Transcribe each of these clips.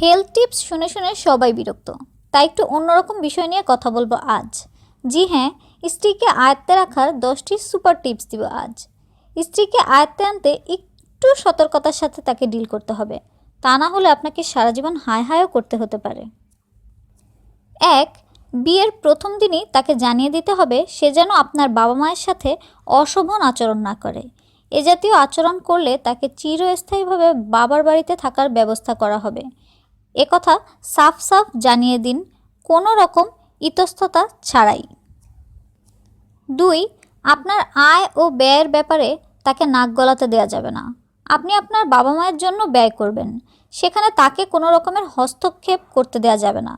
Health tips শুনে শুনে সবাই বিরক্ত। তাই একটু অন্যরকম বিষয় নিয়ে কথা বলব আজ। জি হ্যাঁ স্ত্রীকে আয়ত্তে রাখার দশটি সুপার টিপস দিব আজ। স্ত্রীকে আয়ত্তে আনতে একটু সতর্কতার সাথে তাকে ডিল করতে হবে। তা না হলে আপনাকে সারা জীবন হায় হায়ও করতে হতে পারে। এক, বিয়ের প্রথম দিনই তাকে জানিয়ে দিতে হবে সে যেন আপনার বাবা মায়ের সাথে অশোভন আচরণ না করে। এ জাতীয় আচরণ করলে তাকে চিরস্থায়ীভাবে বাবার বাড়িতে থাকার ব্যবস্থা করা হবে। একথা সাফ সাফ জানিয়ে দিন, কোনো রকম ইতস্ততা ছাড়াই। দুই, আপনার আয় ও ব্যয়ের ব্যাপারে তাকে নাক গলাতে দেওয়া যাবে না। আপনি আপনার বাবা মায়ের জন্য ব্যয় করবেন, সেখানে তাকে কোনো রকমের হস্তক্ষেপ করতে দেওয়া যাবে না।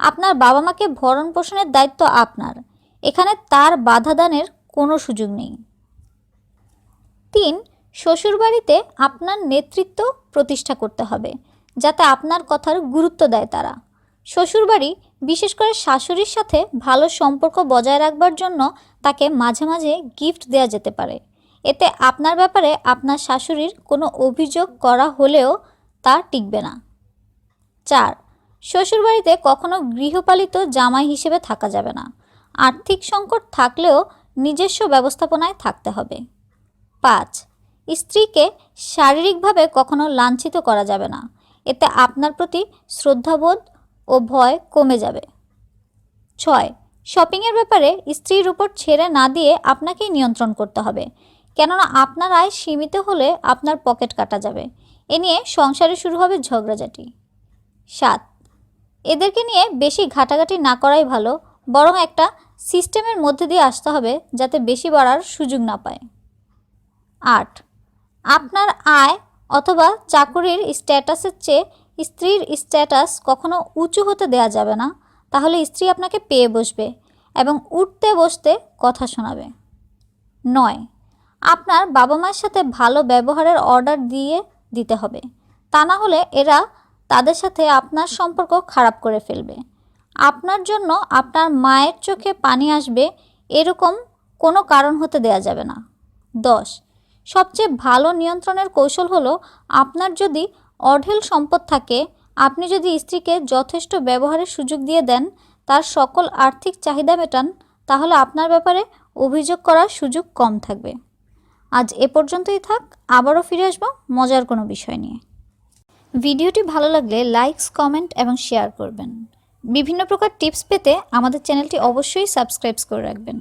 আপনার বাবা মাকে ভরণ পোষণের দায়িত্ব আপনার, এখানে তার বাধা দানের কোনো সুযোগ নেই। তিন, শ্বশুরবাড়িতে আপনার নেতৃত্ব প্রতিষ্ঠা করতে হবে যাতে আপনার কথার গুরুত্ব দেয় তারা। শ্বশুরবাড়ি, বিশেষ করে শাশুড়ির সাথে ভালো সম্পর্ক বজায় রাখবার জন্য তাকে মাঝে মাঝে গিফট দেওয়া যেতে পারে। এতে আপনার ব্যাপারে আপনার শাশুড়ির কোনো অভিযোগ করা হলেও তা টিকবে না। চার, শ্বশুরবাড়িতে কখনো গৃহপালিত জামাই হিসেবে থাকা যাবে না। আর্থিক সংকট থাকলেও নিজস্ব ব্যবস্থাপনায় থাকতে হবে। পাঁচ, স্ত্রীকে শারীরিকভাবে কখনো লাঞ্ছিত করা যাবে না। এতে আপনার প্রতি শ্রদ্ধাবোধ ও ভয় কমে যাবে। ছয়, শপিংয়ের ব্যাপারে স্ত্রীর উপর ছেড়ে না দিয়ে আপনাকেই নিয়ন্ত্রণ করতে হবে। কেননা আপনার আয় সীমিত হলে আপনার পকেট কাটা যাবে। এ নিয়ে সংসারে শুরু হবে ঝগড়াঝাটি। সাত, এদেরকে নিয়ে বেশি ঘাটাঘাটি না করাই ভালো, বরং একটা সিস্টেমের মধ্যে দিয়ে আসতে হবে যাতে বেশি বাড়ার সুযোগ না পায়। আট, আপনার আয় অথবা চাকুরির স্ট্যাটাসের চেয়ে স্ত্রীর স্ট্যাটাস কখনো উঁচু হতে দেয়া যাবে না, তাহলে স্ত্রী আপনাকে পেয়ে বসবে এবং উঠতে বসতে কথা শোনাবে। নয়, আপনার বাবা মায়ের সাথে ভালো ব্যবহারের অর্ডার দিয়ে দিতে হবে। তা না হলে এরা তাদের সাথে আপনার সম্পর্ক খারাপ করে ফেলবে। আপনার জন্য আপনার মায়ের চোখে পানি আসবে, এরকম কোনো কারণ হতে দেয়া যাবে না। দশ সবচেয়ে ভালো নিয়ন্ত্রণের কৌশল হলো আপনার যদি অঢেল সম্পদ থাকে, আপনি যদি স্ত্রীকে যথেষ্ট ব্যবহারের সুযোগ দিয়ে দেন, তার সকল আর্থিক চাহিদা মেটান, তাহলে আপনার ব্যাপারে অভিযোগ করার সুযোগ কম থাকবে। আজ এ পর্যন্তই থাক, আবারও ফিরে আসব মজার কোনো বিষয় নিয়ে। ভিডিওটি ভালো লাগলে লাইকস কমেন্ট এবং শেয়ার করবেন। বিভিন্ন প্রকার টিপস পেতে আমাদের চ্যানেলটি অবশ্যই সাবস্ক্রাইব করে রাখবেন।